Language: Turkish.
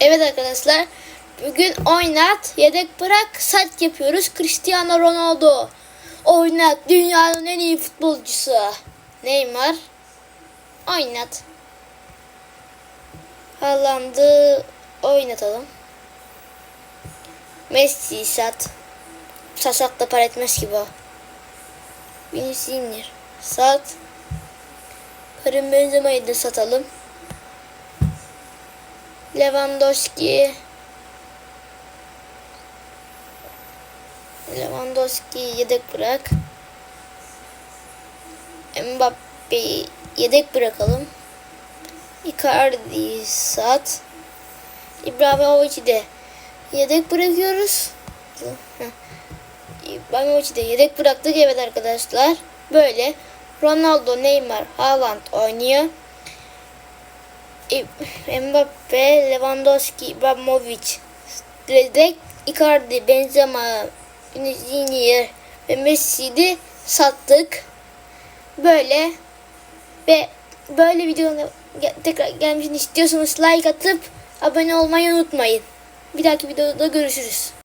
Evet arkadaşlar. Bugün oynat, yedek bırak, sat yapıyoruz. Cristiano Ronaldo. Oynat, dünyanın en iyi futbolcusu. Neymar. Oynat. Haaland'ı oynatalım. Messi sat. Sasak da para etmez ki bu. Vinicius. Sat. Karim Benzema'yı da satalım. Lewandowski. Lewandowski yedek bırak. Mbappe'yi yedek bırakalım. Icardi sat. İbrahimovic'i de yedek bırakıyoruz. İbrahimovic'i de yedek bıraktık evet arkadaşlar. Böyle Ronaldo, Neymar, Haaland oynuyor. Mbappe, Lewandowski, Ibrahimovic, Dredek, Icardi, Benzema, Junior ve Messi'yi sattık. Böyle ve böyle videonun tekrar gelmesini istiyorsanız like atıp abone olmayı unutmayın. Bir dahaki videoda görüşürüz.